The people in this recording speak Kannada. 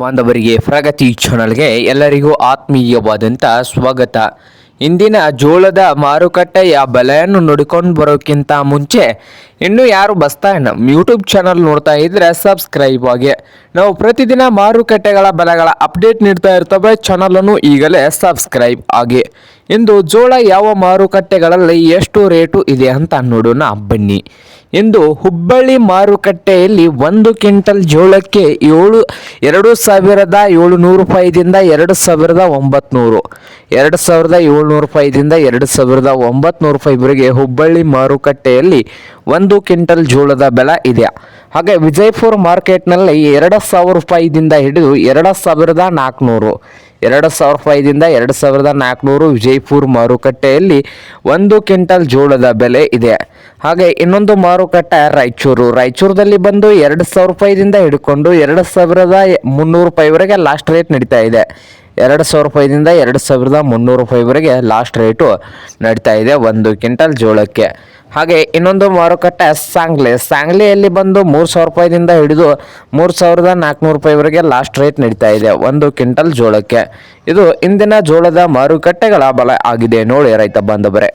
ಬಾಂಧವರಿಗೆ ಪ್ರಗತಿ ಚಾನಲ್ಗೆ ಎಲ್ಲರಿಗೂ ಆತ್ಮೀಯವಾದಂಥ ಸ್ವಾಗತ. ಇಂದಿನ ಜೋಳದ ಮಾರುಕಟ್ಟೆಯ ಬೆಲೆಯನ್ನು ನೋಡಿಕೊಂಡು ಬರೋಕ್ಕಿಂತ ಮುಂಚೆ ಇನ್ನು ಯಾರು ಬಸ್ತಾ ನಮ್ಮ ಯೂಟ್ಯೂಬ್ ಚಾನಲ್ ನೋಡ್ತಾ ಇದ್ರೆ ಸಬ್ಸ್ಕ್ರೈಬ್ ಆಗಿ. ನಾವು ಪ್ರತಿದಿನ ಮಾರುಕಟ್ಟೆಗಳ ಬೆಲೆಗಳ ಅಪ್ಡೇಟ್ ನೀಡ್ತಾ ಇರ್ತವೆ, ಚಾನಲನ್ನು ಈಗಲೇ ಸಬ್ಸ್ಕ್ರೈಬ್ ಆಗಿ. ಇಂದು ಜೋಳ ಯಾವ ಮಾರುಕಟ್ಟೆಗಳಲ್ಲಿ ಎಷ್ಟು ರೇಟು ಇದೆ ಅಂತ ನೋಡೋಣ ಬನ್ನಿ. ಇಂದು ಹುಬ್ಬಳ್ಳಿ ಮಾರುಕಟ್ಟೆಯಲ್ಲಿ ಒಂದು ಕ್ವಿಂಟಲ್ ಜೋಳಕ್ಕೆ ಏಳು, ಎರಡು ಸಾವಿರದ ಏಳುನೂರು ರೂಪಾಯಿದಿಂದ ಎರಡು ಸಾವಿರದ ಒಂಬತ್ನೂರು. ಎರಡು ಸಾವಿರದ ಏಳ್ನೂರು ರೂಪಾಯಿದಿಂದ ಎರಡು ಸಾವಿರದ ಒಂಬತ್ನೂರು ರೂಪಾಯಿವರೆಗೆ ಹುಬ್ಬಳ್ಳಿ ಮಾರುಕಟ್ಟೆಯಲ್ಲಿ ಒಂದು ಕ್ವಿಂಟಲ್ ಜೋಳದ ಬೆಲೆ ಇದೆ. ಹಾಗೆ ವಿಜಯಪುರ ಮಾರ್ಕೆಟ್ನಲ್ಲಿ ಎರಡು ಸಾವಿರ ರೂಪಾಯಿದಿಂದ ಹಿಡಿದು ಎರಡು ಸಾವಿರದ ನಾಲ್ಕುನೂರು. ಎರಡು ಸಾವಿರ ರೂಪಾಯಿದಿಂದ ಎರಡು ಸಾವಿರದ ನಾಲ್ಕುನೂರು ವಿಜಯಪುರ ಮಾರುಕಟ್ಟೆಯಲ್ಲಿ ಒಂದು ಕ್ವಿಂಟಲ್ ಜೋಳದ ಬೆಲೆ ಇದೆ. ಹಾಗೆ ಇನ್ನೊಂದು ಮಾರುಕಟ್ಟೆ ರಾಯಚೂರು. ರಾಯಚೂರದಲ್ಲಿ ಬಂದು ಎರಡು ಸಾವಿರ ರೂಪಾಯಿದಿಂದ ಹಿಡ್ಕೊಂಡು ಎರಡು ಸಾವಿರದ ಮುನ್ನೂರು ರೂಪಾಯಿವರೆಗೆ ಲಾಸ್ಟ್ ರೇಟ್ ನಡೀತಾ ಇದೆ. ಎರಡು ಸಾವಿರ ರೂಪಾಯಿದಿಂದ ಎರಡು ಸಾವಿರದ ಮುನ್ನೂರು ರೂಪಾಯಿವರೆಗೆ ಲಾಸ್ಟ್ ರೇಟು ನಡೀತಾ ಇದೆ ಒಂದು ಕ್ವಿಂಟಲ್ ಜೋಳಕ್ಕೆ. ಹಾಗೆ ಇನ್ನೊಂದು ಮಾರುಕಟ್ಟೆ ಸಾಂಗ್ಲಿ. ಸಾಂಗ್ಲಿಯಲ್ಲಿ ಬಂದು ಮೂರು ಸಾವಿರ ರೂಪಾಯಿದಿಂದ ಹಿಡಿದು ಮೂರು ಸಾವಿರದ ನಾಲ್ಕುನೂರು ರೂಪಾಯಿವರೆಗೆ ಲಾಸ್ಟ್ ರೇಟ್ ನಡೀತಾ ಇದೆ. ಒಂದು ಕ್ವಿಂಟಲ್ ಜೋಳಕ್ಕೆ. ಇದು ಇಂದಿನ ಜೋಳದ ಮಾರುಕಟ್ಟೆಗಳ ಬಲ ಆಗಿದೆ. ನೋಡಿ ರೈತ ಬಾಂಧವರೇ.